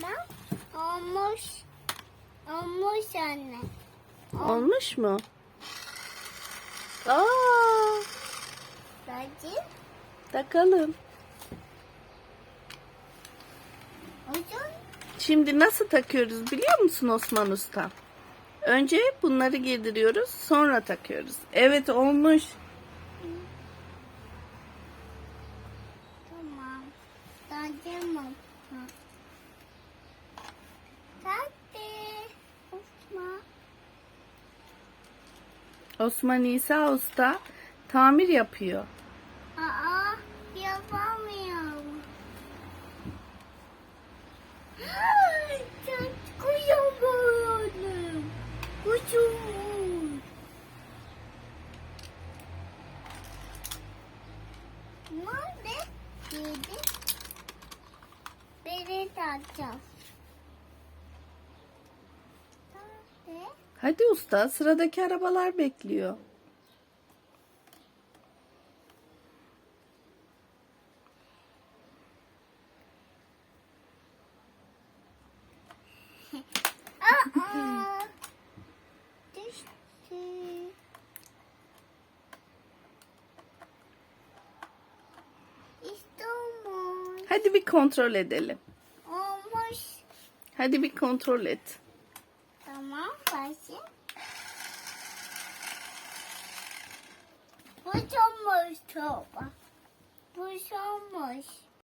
Tamam. Olmuş. Olmuş anne. Olmuş mu? Aa, Hadi. takalım. Uzun. Şimdi nasıl takıyoruz biliyor musun Osman Usta? Önce bunları giydiriyoruz, sonra takıyoruz. Evet olmuş. Tamam. Tamam. Hadi. Uçma. Osman İsa Usta tamir yapıyor. Aa, yapamıyorum. Çok koyamadım. Kuşum. Nerede? Yedi. Beni takacağım. Nerede? Hadi usta sıradaki arabalar bekliyor. Aa, düştü. İşte olmuş. Hadi bir kontrol edelim. Olmuş. Hadi bir kontrol et. Başım. Bu olmuş torba. Bu olmuş.